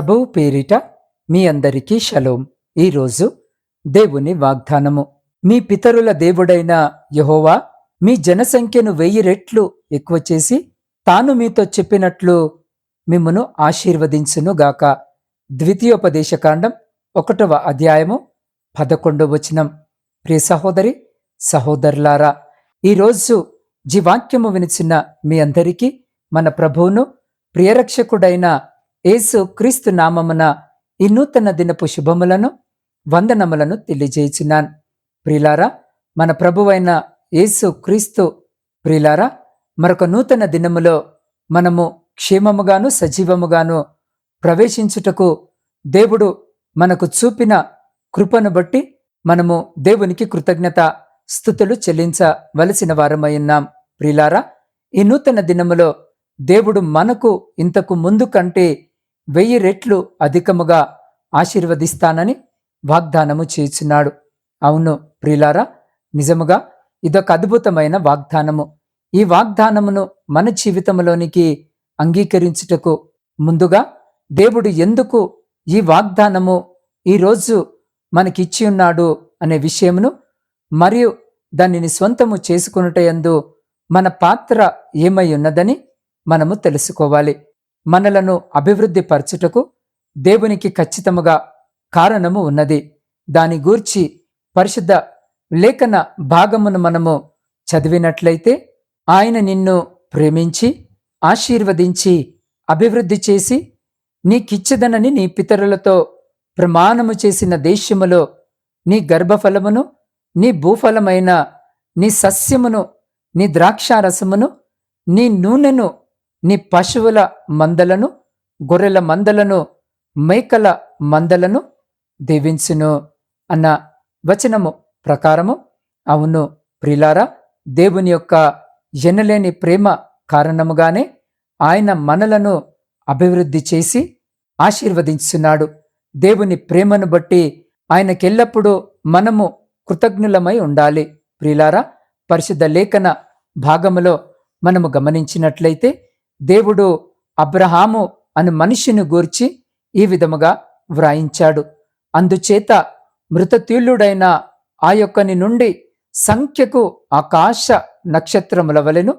ప్రభువు పేరిట మీ అందరికీ షలోం. ఈరోజు దేవుని వాగ్దానము. మీ పితరుల దేవుడైన యహోవా మీ జనసంఖ్యను వెయ్యి రెట్లు ఎక్కువ చేసి తాను మీతో చెప్పినట్లు మిమ్మను ఆశీర్వదించును గాక. ద్వితీయోపదేశకాండం ఒకటవ అధ్యాయము పదకొండవ వచనం. ప్రియ సహోదరి సహోదరులారా ఈరోజు జీవాక్యము వినిచిన మీ అందరికీ మన ప్రభువును ప్రియరక్షకుడైన యేసు క్రీస్తు నామమున ఈ నూతన దినపు శుభములను వందనములను తెలియజేయుచున్నాను. ప్రిలారా మన ప్రభువైన యేసు క్రీస్తు ప్రిలారా మరొక నూతన దినములో మనము క్షేమముగాను సజీవముగాను ప్రవేశించుటకు దేవుడు మనకు చూపిన కృపను బట్టి మనము దేవునికి కృతజ్ఞత స్థుతులు చెల్లించవలసిన వారమయ్యున్నాం ప్రిలారా ఈ నూతన దినములో దేవుడు మనకు ఇంతకు ముందు కంటే వెయ్యి రెట్లు అధికముగా ఆశీర్వదిస్తానని వాగ్దానము చేయుచున్నాడు. అవును ప్రిలారా నిజముగా ఇదొక అద్భుతమైన వాగ్దానము. ఈ వాగ్దానమును మన జీవితంలోనికి అంగీకరించుటకు ముందుగా దేవుడు ఎందుకు ఈ వాగ్దానము ఈరోజు మనకిచ్చి ఉన్నాడు అనే విషయమును మరియు దానిని స్వంతము చేసుకునుటయందు మన పాత్ర ఏమై ఉన్నదని మనము తెలుసుకోవాలి. మనలను అభివృద్ధి పరచుటకు దేవునికి ఖచ్చితముగా కారణము ఉన్నది. దాని గూర్చి పరిశుద్ధ లేఖన భాగమును మనము చదివినట్లయితే ఆయన నిన్ను ప్రేమించి ఆశీర్వదించి అభివృద్ధి చేసి నీకిచ్చదనని నీ పితరులతో ప్రమాణము చేసిన దేశములో నీ గర్భఫలమును నీ భూఫలమైన నీ సస్యమును నీ ద్రాక్షారసమును నీ నూనెను నీ పశువుల మందలను గొర్రెల మందలను మేకల మందలను దీవించును అన్న వచనము ప్రకారము. అవును ప్రిలారా దేవుని యొక్క ఎనలేని ప్రేమ కారణముగానే ఆయన మనలను అభివృద్ధి చేసి ఆశీర్వదించున్నాడు దేవుని ప్రేమను బట్టి ఆయనకెల్లప్పుడూ మనము కృతజ్ఞులమై ఉండాలి. ప్రిలారా పరిశుద్ధ లేఖన భాగములో మనము గమనించినట్లయితే దేవుడు అబ్రహాము అను మనిషిని గూర్చి ఈ విధముగా వ్రాయించాడు. అందుచేత మృతతీల్యుడైన ఆ యొక్కని నుండి సంఖ్యకు ఆకాశ నక్షత్రముల వలెను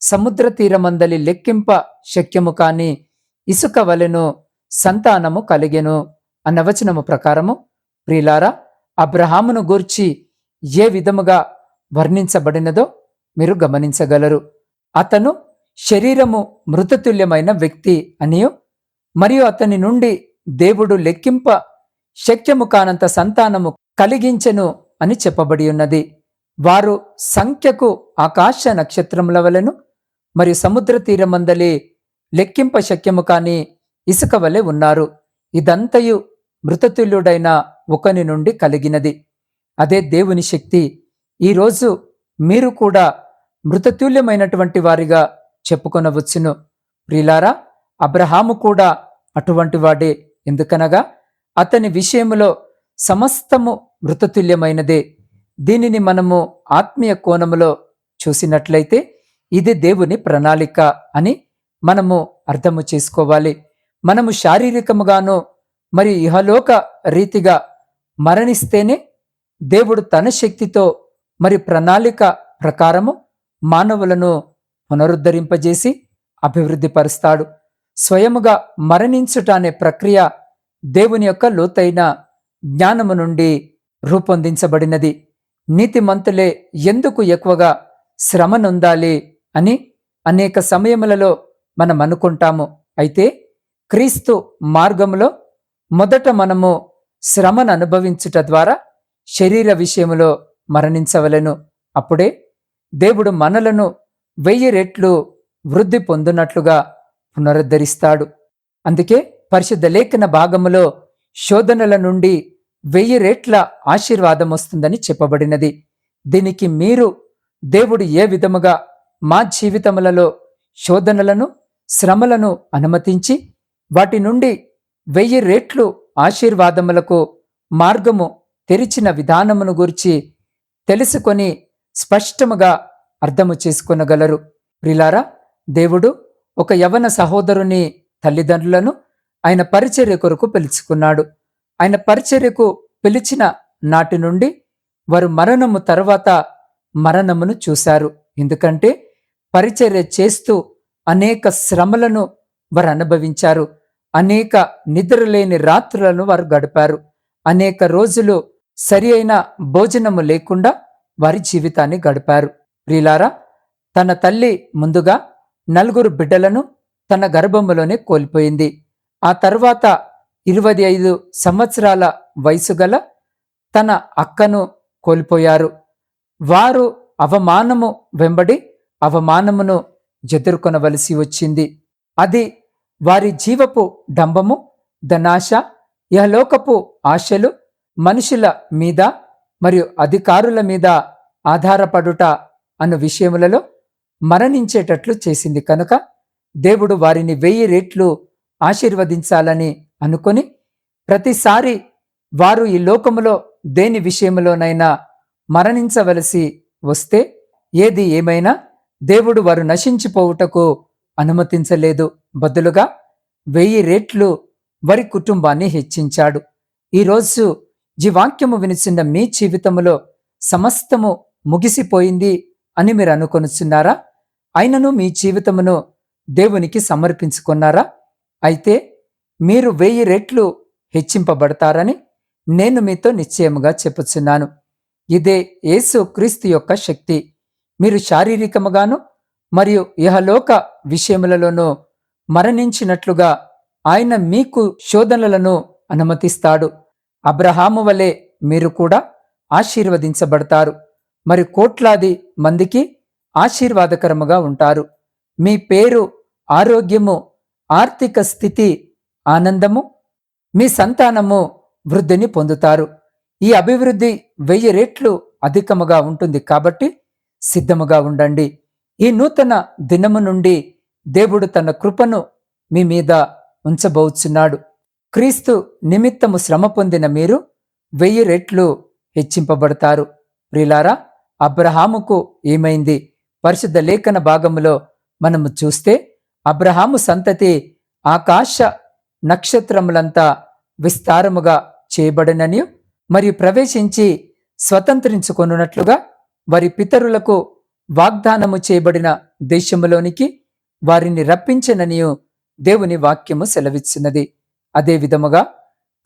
సముద్ర తీరమందలి లెక్కింప శక్యము కాని ఇసుక వలెను సంతానము కలిగెను అన్న వచనము ప్రకారము ప్రిలారా అబ్రహామును గూర్చి ఏ విధముగా వర్ణించబడినదో మీరు గమనించగలరు. అతను శరీరము మృతతుల్యమైన వ్యక్తి అనియు మరియు అతని నుండి దేవుడు లెక్కింప శక్యము కానంత సంతానము కలిగించెను అని చెప్పబడి ఉన్నది. వారు సంఖ్యకు ఆకాశ నక్షత్రముల వలెను మరియు సముద్ర తీరమందలి లెక్కింప శక్యము కాని ఇసుక వలె ఉన్నారు. ఇదంతయు మృతతుల్యుడైన ఒకని నుండి కలిగినది. అదే దేవుని శక్తి. ఈరోజు మీరు కూడా మృతతుల్యమైనటువంటి వారిగా చెప్పుకొనవచ్చును. ప్రిలారా అబ్రహాము కూడా అటువంటి వాడే ఎందుకనగా అతని విషయములో సమస్తము మృతతుల్యమైనదే. దీనిని మనము ఆత్మీయ కోణములో చూసినట్లయితే ఇది దేవుని ప్రణాళిక అని మనము అర్థము చేసుకోవాలి. మనము శారీరకముగానో మరి ఇహలోక రీతిగా మరణిస్తేనే దేవుడు తన శక్తితో మరి ప్రణాళిక ప్రకారము మానవులను పునరుద్ధరింపజేసి అభివృద్ధి పరుస్తాడు స్వయముగా మరణించుట అనే ప్రక్రియ దేవుని యొక్క లోతైన జ్ఞానము నుండి రూపొందించబడినది. నీతిమంతులే ఎందుకు ఎక్కువగా శ్రమనుందాలి అని అనేక సమయములలో మనం అనుకుంటాము అయితే క్రీస్తు మార్గములో మొదట మనము శ్రమను అనుభవించుట ద్వారా శరీర విషయములో మరణించవలెను. అప్పుడే దేవుడు మనలను వెయ్యి రెట్లు వృద్ధి పొందునట్లుగా పునరుద్ధరిస్తాడు. అందుకే పరిశుద్ధ లేఖన భాగములో శోధనల నుండి వెయ్యి రెట్ల ఆశీర్వాదం వస్తుందని చెప్పబడినది. దీనికి మీరు దేవుడు ఏ విధముగా మా జీవితములలో శోధనలను శ్రమలను అనుమతించి వాటి నుండి వెయ్యి రెట్లు ఆశీర్వాదములకు మార్గము తెరిచిన విధానమును గురించి తెలుసుకొని స్పష్టముగా అర్థము చేసుకొనగలరు. ప్రిలారా దేవుడు ఒక యవన సహోదరుని తల్లిదండ్రులను ఆయన పరిచర్య కొరకు పిలుచుకున్నాడు. ఆయన పరిచర్యకు పిలిచిన నాటి నుండి వారు మరణము తర్వాత మరణమును చూశారు. ఎందుకంటే పరిచర్య చేస్తూ అనేక శ్రమలను వారు అనుభవించారు. అనేక నిద్రలేని రాత్రులను వారు గడిపారు. అనేక రోజులు సరి అయిన భోజనము లేకుండా వారి జీవితాన్ని గడిపారు. ప్రియులారా తన తల్లి ముందుగా నలుగురు బిడ్డలను తన గర్భములోనే కోల్పోయింది. ఆ తర్వాత ఇరవై ఐదు సంవత్సరాల వయసు గల తన అక్కను కోల్పోయారు. వారు అవమానము వెంబడి అవమానమును ఎదుర్కొనవలసి వచ్చింది. అది వారి జీవపు డంబము ధనాశ యహలోకపు ఆశలు మనుషుల మీద మరియు అధికారుల మీద ఆధారపడుట అన్న విషయములలో మరణించేటట్లు చేసింది. కనుక దేవుడు వారిని వెయ్యి రెట్లు ఆశీర్వదించాలని అనుకొని ప్రతిసారి వారు ఈ లోకములో దేని విషయములోనైనా మరణించవలసి వస్తే ఏది ఏమైనా దేవుడు వారు నశించిపోవుటకు అనుమతించలేదు. బదులుగా వెయ్యి రెట్లు వారి కుటుంబాన్ని హెచ్చించాడు. ఈరోజు జీవాక్యము వాక్యము వినిచిన మీ జీవితములో సమస్తము ముగిసిపోయింది. అని మీరు అనుకొనుచున్నారా? అయినను మీ జీవితమును దేవునికి సమర్పించుకున్నారా? అయితే మీరు వెయ్యి రెట్లు హెచ్చింపబడతారని నేను మీతో నిశ్చయముగా చెప్పుచున్నాను. ఇదే యేసు క్రీస్తు యొక్క శక్తి. మీరు శారీరకముగాను మరియు ఇహలోక విషయములలోనూ మరణించినట్లుగా ఆయన మీకు శోధనలను అనుమతిస్తాడు. అబ్రహాము వలె మీరు కూడా ఆశీర్వదించబడతారు. మరి కోట్లాది మందికి ఆశీర్వాదకరముగా ఉంటారు. మీ పేరు ఆరోగ్యము ఆర్థిక స్థితి ఆనందము మీ సంతానము వృద్ధిని పొందుతారు. ఈ అభివృద్ధి వెయ్యి రెట్లు అధికముగా ఉంటుంది కాబట్టి సిద్ధముగా ఉండండి. ఈ నూతన దినము నుండి దేవుడు తన కృపను మీ మీద ఉంచబోచున్నాడు. క్రీస్తు నిమిత్తము శ్రమ పొందిన మీరు వెయ్యి రెట్లు హెచ్చింపబడతారు. ప్రిలారా అబ్రహాముకు ఏమైంది? పరిశుద్ధ లేఖన భాగములో మనము చూస్తే అబ్రహాము సంతతి ఆకాశ నక్షత్రములంతా విస్తారముగా చేయబడినని మరియు ప్రవేశించి స్వతంత్రించుకొనున్నట్లుగా వారి పితరులకు వాగ్దానము చేయబడిన దేశములోనికి వారిని రప్పించననియు దేవుని వాక్యము సెలవిచ్చినది అదే విధముగా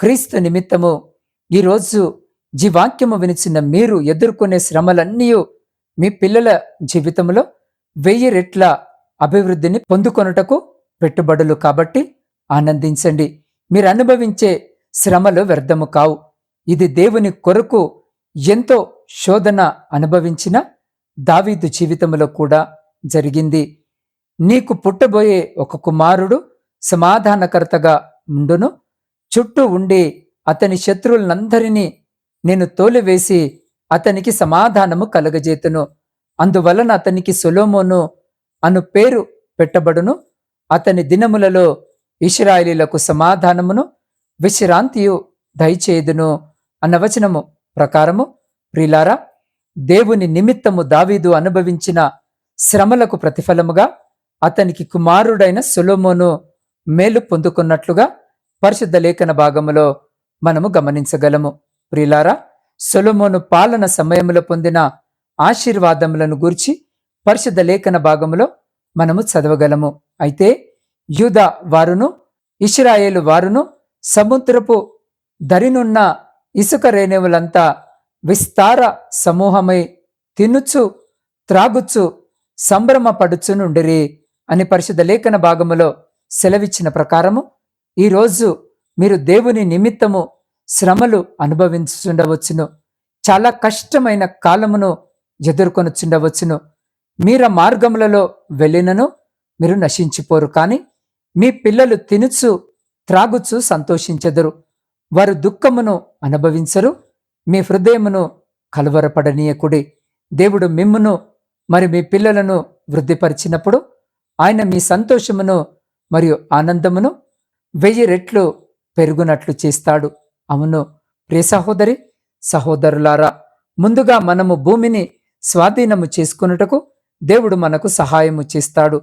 క్రీస్తు నిమిత్తము ఈరోజు జీవాక్యము వినిచిన మీరు ఎదుర్కొనే శ్రమలన్నీ మీ పిల్లల జీవితంలో వెయ్యి రెట్ల అభివృద్ధిని పొందుకొనుటకు పెట్టుబడులు కాబట్టి ఆనందించండి. మీరు అనుభవించే శ్రమలు వ్యర్థము కావు. ఇది దేవుని కొరకు ఎంతో శోధన అనుభవించిన దావీదు జీవితంలో కూడా జరిగింది. నీకు పుట్టబోయే ఒక కుమారుడు సమాధానకర్తగా ఉండును. చుట్టూ ఉండి అతని శత్రువులందరినీ నేను తోలివేసి అతనికి సమాధానము కలగజేతును. అందువలన అతనికి సొలోమోను అను పేరు పెట్టబడును. అతని దినములలో ఇస్రాయిలీలకు సమాధానమును విశ్రాంతియు దయచేదును అన్న వచనము ప్రకారము. ప్రిలారా దేవుని నిమిత్తము దావీదు అనుభవించిన శ్రమలకు ప్రతిఫలముగా అతనికి కుమారుడైన సులోమోను మేలు పొందుకున్నట్లుగా పరిశుద్ధ లేఖన భాగములో మనము గమనించగలము. ప్రిలారా సొలొమోను పాలన సమయంలో పొందిన ఆశీర్వాదములను గూర్చి పరిశుద్ధ లేఖన భాగములో మనము చదవగలము. అయితే యూద వారును ఇస్రాయేలు వారును సముద్రపు దరినున్న ఇసుక రేణువులంతా విస్తార సమూహమై తినుచు త్రాగుచు సంభ్రమపడుచునుండిరి అని పరిశుద్ధ లేఖన భాగములో సెలవిచ్చిన ప్రకారము ఈరోజు మీరు దేవుని నిమిత్తము శ్రమలు అనుభవించుండవచ్చును చాలా కష్టమైన కాలమును ఎదుర్కొనుచుండవచ్చును. మీర మార్గములలో వెళ్ళినను మీరు నశించిపోరు కానీ మీ పిల్లలు తినుచు త్రాగుచు సంతోషించెదరు. వారు దుఃఖమును అనుభవించరు మీ హృదయమును కలువరపడనీయకుడి. దేవుడు మిమ్మును మరి మీ పిల్లలను వృద్ధిపరిచినప్పుడు ఆయన మీ సంతోషమును మరియు ఆనందమును వెయ్యి రెట్లు పెరుగునట్లు చేస్తాడు. అవును. ప్రియ సహోదరి సహోదరులారా ముందుగా మనము భూమిని స్వాధీనము చేసుకున్నటకు దేవుడు మనకు సహాయము చేస్తాడు.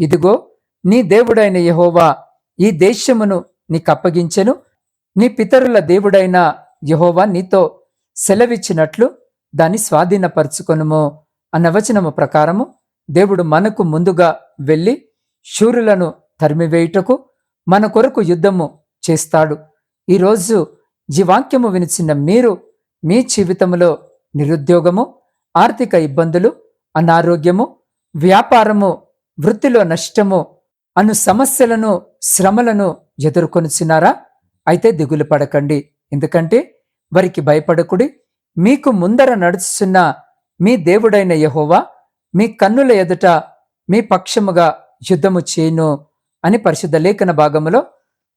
ఇదిగో నీ దేవుడైన యహోవా ఈ దేశమును నీకప్పగించెను. నీ పితరుల దేవుడైన యహోవా నీతో సెలవిచ్చినట్లు దాన్ని స్వాధీనపరుచుకొనుము అన్న వచనము ప్రకారము దేవుడు మనకు ముందుగా వెళ్ళి శూరులను తరిమివేయుటకు మన కొరకు యుద్ధము చేస్తాడు. ఈరోజు ఈ వాక్యము వినిచిన మీరు మీ జీవితంలో నిరుద్యోగము ఆర్థిక ఇబ్బందులు అనారోగ్యము వ్యాపారము వృత్తిలో నష్టము అను సమస్యలను శ్రమలను ఎదుర్కొనిచినారా అయితే దిగులు పడకండి. ఎందుకంటే వారికి భయపడకుడి. మీకు ముందర నడుస్తున్న మీ దేవుడైన యహోవా మీ కన్నుల ఎదుట మీ పక్షముగా యుద్ధము చేయను అని పరిశుద్ధ లేఖన భాగములో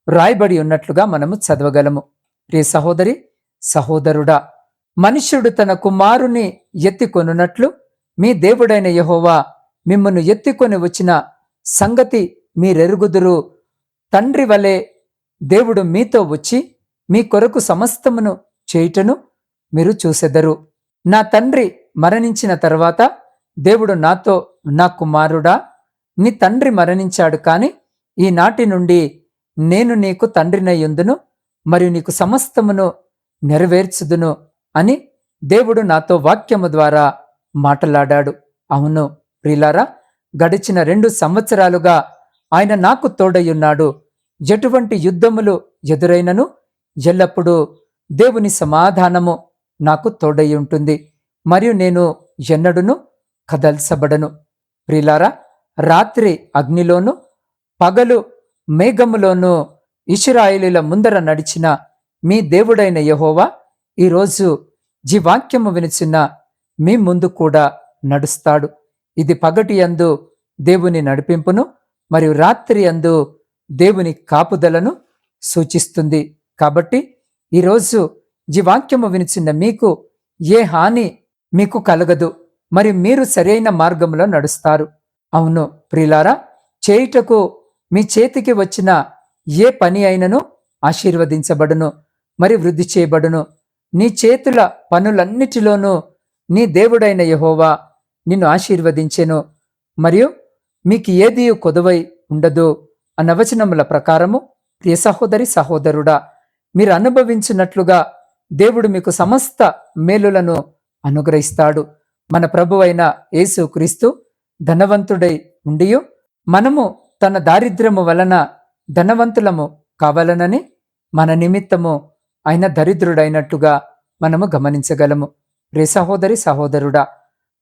రాయబడి ఉన్నట్లుగా మనము చదవగలము. ప్రియ సహోదరి సహోదరుడా మనుష్యుడు తన కుమారుని ఎత్తికొనున్నట్లు మీ దేవుడైన యహోవా మిమ్మను ఎత్తికొని వచ్చిన సంగతి మీరెరుగుదురు. తండ్రి వలె దేవుడు మీతో వచ్చి మీ కొరకు సమస్తమును చేయుటను మీరు చూసెదరు. నా తండ్రి మరణించిన తర్వాత దేవుడు నాతో నా కుమారుడా నీ తండ్రి మరణించాడు కాని ఈనాటి నుండి నేను నీకు తండ్రినయ్యుందును మరియు నీకు సమస్తమును నెరవేర్చుదును అని దేవుడు నాతో వాక్యము ద్వారా మాట్లాడాడు. అవును ప్రిలారా గడిచిన రెండు సంవత్సరాలుగా ఆయన నాకు తోడయ్యున్నాడు. ఎటువంటి యుద్ధములు ఎదురైనను ఎల్లప్పుడూ దేవుని సమాధానము నాకు తోడై ఉంటుంది మరియు నేను ఎన్నడును కదల్చబడను. ప్రిలారా రాత్రి అగ్నిలోను పగలు మేఘములోనూ ఇస్రాయిలీల ముందర నడిచిన మీ దేవుడైన యహోవా ఈరోజు జీవాక్యము వినిచిన మీ ముందు కూడా నడుస్తాడు. ఇది పగటి అందు దేవుని నడిపింపును మరియు రాత్రి అందు దేవుని కాపుదలను సూచిస్తుంది. కాబట్టి ఈరోజు జీవాక్యము వినిచిన మీకు ఏ హాని మీకు కలగదు మరి మీరు సరైన మార్గంలో నడుస్తారు. అవును ప్రిలారా చేయుటకు మీ చేతికి వచ్చిన ఏ పని అయినను ఆశీర్వదించబడును మరి వృద్ధి చేయబడును. నీ చేతుల పనులన్నిటిలోనూ నీ దేవుడైన యహోవా నిన్ను ఆశీర్వదించెను మరియు మీకు ఏది కొదువై ఉండదు అన్న ప్రకారము ప్రియ సహోదరి సహోదరుడా మీరు అనుభవించినట్లుగా దేవుడు మీకు సమస్త మేలులను అనుగ్రహిస్తాడు. మన ప్రభువైన యేసు క్రీస్తు ధనవంతుడై ఉండియు మనము తన దారిద్ర్యము వలన ధనవంతులము కావాలనని మన నిమిత్తము ఆయన దరిద్రుడైనట్టుగా మనము గమనించగలము. రే సహోదరి సహోదరుడా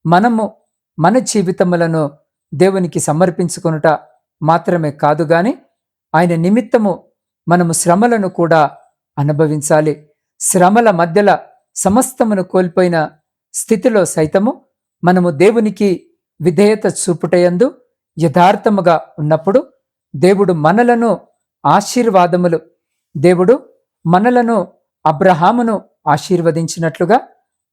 మనము మన జీవితములను దేవునికి సమర్పించుకొనుట మాత్రమే కాదు గాని ఆయన నిమిత్తము మనము శ్రమలను కూడా అనుభవించాలి. శ్రమల మధ్యల సమస్తమును కోల్పోయిన స్థితిలో సైతము మనము దేవునికి విధేయత చూపుటయందు యథార్థముగా ఉన్నప్పుడు దేవుడు మనలను ఆశీర్వాదములు. దేవుడు మనలను అబ్రహామును ఆశీర్వదించినట్లుగా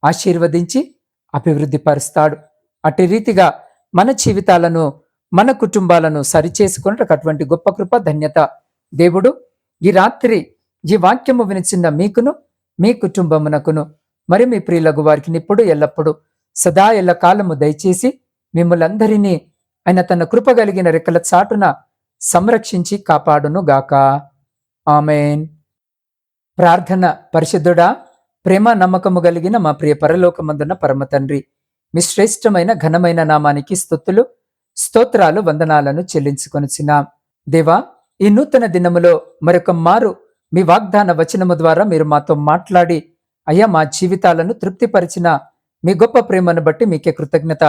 ఆశీర్వదించి అభివృద్ధిపరుస్తాడు అటు రీతిగా మన జీవితాలను మన కుటుంబాలను సరిచేసుకున్నట్టు అటువంటి గొప్ప కృప ధన్యత దేవుడు ఈ రాత్రి ఈ వాక్యము వినిచిన మీకును మీ కుటుంబమునకును మరి మీ ప్రియులకు వారికి ఇప్పుడు ఎల్లప్పుడు సదా ఎల్ల కాలము దయచేసి మిమ్మలందరినీ ఆయన తన కృప కలిగిన రెక్కల చాటున సంరక్షించి కాపాడును గాక ఆమెన్. ప్రార్థన పరిశుద్ధుడా ప్రేమ నమ్మకము కలిగిన మా ప్రియ పరలోకమందున్న పరమ తండ్రి మీ శ్రేష్టమైన ఘనమైన నామానికి స్థుతులు స్తోత్రాలు వందనాలను చెల్లించుకొనిచ్చినాం దేవా ఈ నూతన దినములో మరొక మారు మీ వాగ్దాన వచనము ద్వారా మీరు మాతో మాట్లాడి అయ్యా మా జీవితాలను తృప్తిపరిచిన మీ గొప్ప ప్రేమను బట్టి మీకే కృతజ్ఞత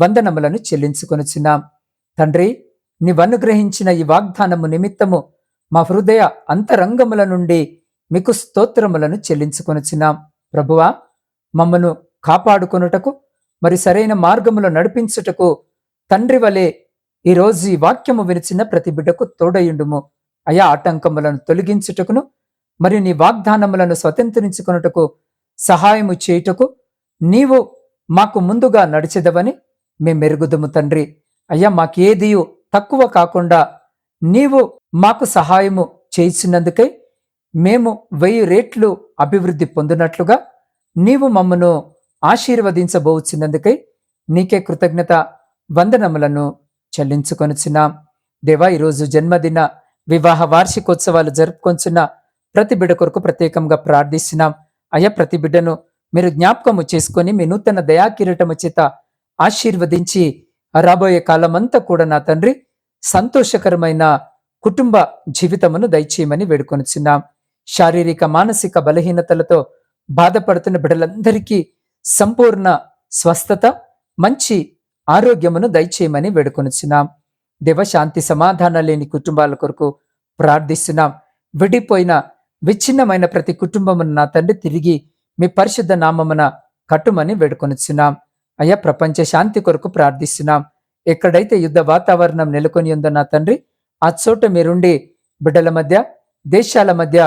వందనములను చెల్లించుకొనిచున్నాం. తండ్రి నీవనుగ్రహించిన ఈ వాగ్దానము నిమిత్తము మా హృదయ అంతరంగముల నుండి మీకు స్తోత్రములను చెల్లించుకొనిచున్నాం. ప్రభువా మమ్మను కాపాడుకొనుటకు మరి సరైన మార్గములో నడిపించుటకు తండ్రి వలె ఈరోజు ఈ వాక్యము వినిచిన ప్రతి బిడ్డకు తోడయుండుము. అయా ఆటంకములను తొలగించుటకును మరియు నీ వాగ్దానములను స్వతంత్రించుకొనుటకు సహాయము చేయుటకు నీవు మాకు ముందుగా నడిచెదవని మేము మెరుగుదము తండ్రి. అయ్యా మాకేదియు తక్కువ కాకుండా నీవు మాకు సహాయము చేయించినందుకై మేము వెయ్యి రేట్లు అభివృద్ధి పొందినట్లుగా నీవు మమ్మను ఆశీర్వదించబోచున్నందుకై నీకే కృతజ్ఞత వందనములను చెల్లించుకొనిచున్నాం. దేవా ఈరోజు జన్మదిన వివాహ వార్షికోత్సవాలు జరుపుకొంచున్న ప్రతి బిడ్డ కొరకు ప్రత్యేకంగా ప్రార్థిస్తున్నాం. అయ్యా ప్రతి బిడ్డను మీరు జ్ఞాపకము చేసుకొని మీ నూతన దయాకిరీటము చేత ఆశీర్వదించి రాబోయే కాలమంతా కూడా నా తండ్రి సంతోషకరమైన కుటుంబ జీవితమును దయచేయమని వేడుకొనిచున్నాం శారీరక మానసిక బలహీనతలతో బాధపడుతున్న బిడ్డలందరికీ సంపూర్ణ స్వస్థత మంచి ఆరోగ్యమును దయచేయమని వేడుకొనిచున్నాం దేవశాంతి సమాధానం లేని కుటుంబాల కొరకు ప్రార్థిస్తున్నాం. విడిపోయిన విచ్ఛిన్నమైన ప్రతి కుటుంబమును నా తండ్రి తిరిగి మీ పరిశుద్ధ నామమున కట్టుమని వేడుకొనిచున్నాం అయ్యా ప్రపంచ శాంతి కొరకు ప్రార్థిస్తున్నాం. ఎక్కడైతే యుద్ధ వాతావరణం నెలకొని ఉందో నా తండ్రి ఆ చోట మీరుండి బిడ్డల మధ్య దేశాల మధ్య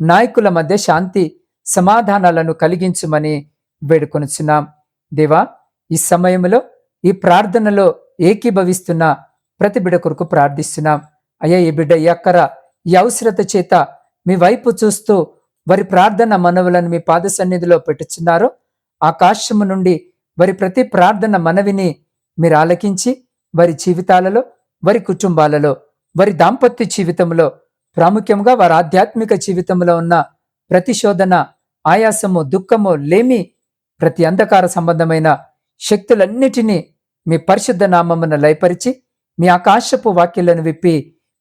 నాయకుల మధ్య శాంతి సమాధానాలను కలిగించుమని వేడుకొనుచున్నాం. దేవా ఈ సమయంలో ఈ ప్రార్థనలో ఏకీభవిస్తున్న ప్రతి బిడ్డ కొరకు ప్రార్థిస్తున్నాం. అయ్యా ఈ బిడ్డ ఈ అక్కర ఈ అవసరత చేత మీ వైపు చూస్తూ వారి ప్రార్థన మనవులను మీ పాద సన్నిధిలో పెట్టుచున్నారో ఆకాశము నుండి వారి ప్రతి ప్రార్థన మనవిని మీరు ఆలకించి వారి జీవితాలలో వారి కుటుంబాలలో వారి దాంపత్య జీవితంలో ప్రాముఖ్యంగా వారి ఆధ్యాత్మిక జీవితంలో ఉన్న ప్రతిశోధన ఆయాసము దుఃఖము లేమి ప్రతి అంధకార సంబంధమైన శక్తులన్నిటినీ మీ పరిశుద్ధ నామమున లయపరిచి మీ ఆకాశపు వాక్యలను విప్పి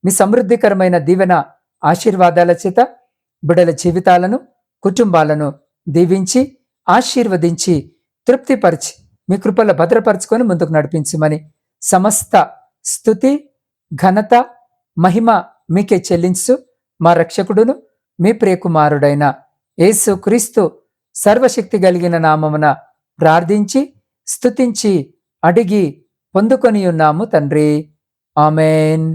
మీ సమృద్ధికరమైన దీవెన ఆశీర్వాదాల చేత బిడల జీవితాలను కుటుంబాలను దీవించి ఆశీర్వదించి తృప్తిపరిచి మీ కృపల్లో భద్రపరచుకొని ముందుకు నడిపించమని సమస్త స్థుతి ఘనత మహిమ మీకే చెల్లించు. మా రక్షకుడును మీ ప్రియకుమారుడైన యేసు క్రీస్తు సర్వశక్తి కలిగిన నామమున ప్రార్థించి స్తుతించి అడిగి పొందుకొని ఉన్నాము తండ్రి. ఆమెన్.